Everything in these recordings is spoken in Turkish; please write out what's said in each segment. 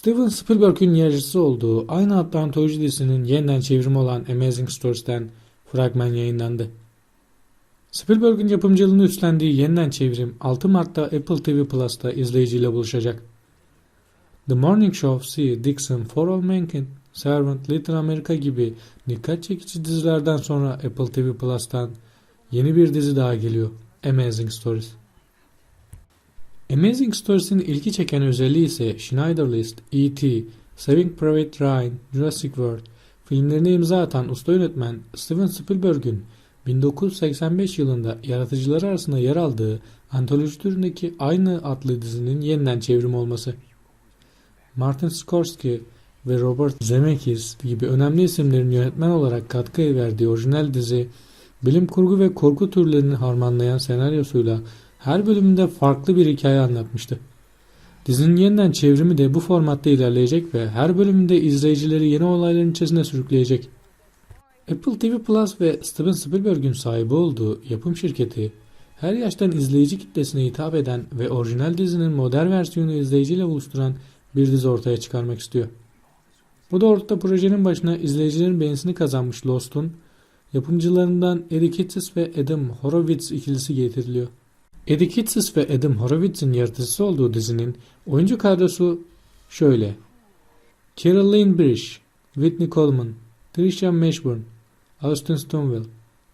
Steven Spielberg'ün yaratıcısı olduğu aynı adlı antoloji dizisinin yeniden çevrimi olan Amazing Stories'ten fragman yayınlandı. Spielberg'ün yapımcılığını üstlendiği yeniden çevrim 6 Mart'ta Apple TV Plus'ta izleyiciyle buluşacak. The Morning Show, See, Dixon, For All Mankind, Servant, Little America gibi dikkat çekici dizilerden sonra Apple TV Plus'tan yeni bir dizi daha geliyor. Amazing Stories. Amazing Stories'in ilgi çeken özelliği ise Schneider List, E.T., Saving Private Ryan, Jurassic World filmlerine imza atan usta yönetmen Steven Spielberg'ün 1985 yılında yaratıcıları arasında yer aldığı antoloji türündeki aynı adlı dizinin yeniden çevrimi olması. Martin Scorsese ve Robert Zemeckis gibi önemli isimlerin yönetmen olarak katkı verdiği orijinal dizi, bilim kurgu ve korku türlerini harmanlayan senaryosuyla her bölümünde farklı bir hikaye anlatmıştı. Dizinin yeniden çevrimi de bu formatta ilerleyecek ve her bölümünde izleyicileri yeni olayların içerisine sürükleyecek. Apple TV Plus ve Steven Spielberg'ün sahibi olduğu yapım şirketi, her yaştan izleyici kitlesine hitap eden ve orijinal dizinin modern versiyonu izleyiciyle buluşturan bir dizi ortaya çıkarmak istiyor. Bu doğrultuda projenin başına izleyicilerin beğenisini kazanmış Lost'un yapımcılarından Eddie Kitsis ve Adam Horowitz ikilisi getiriliyor. Eddie Kitsis ve Adam Horowitz'in yaratıcısı olduğu dizinin oyuncu kadrosu şöyle. Carol Lane Bridge, Whitney Coleman, Trisha Mashburn, Austin Stonewall,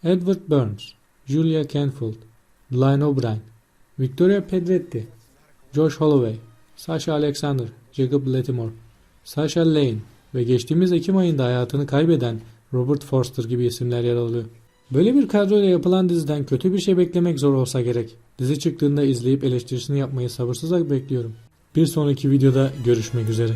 Edward Burns, Julia Canfield, Lynn O'Brien, Victoria Pedretti, Josh Holloway, Sasha Alexander, Jacob Latimore, Sasha Lane ve geçtiğimiz Ekim ayında hayatını kaybeden Robert Forster gibi isimler yer alıyor. Böyle bir kadroyla yapılan diziden kötü bir şey beklemek zor olsa gerek. Dizi çıktığında izleyip eleştirisini yapmayı sabırsızla bekliyorum. Bir sonraki videoda görüşmek üzere.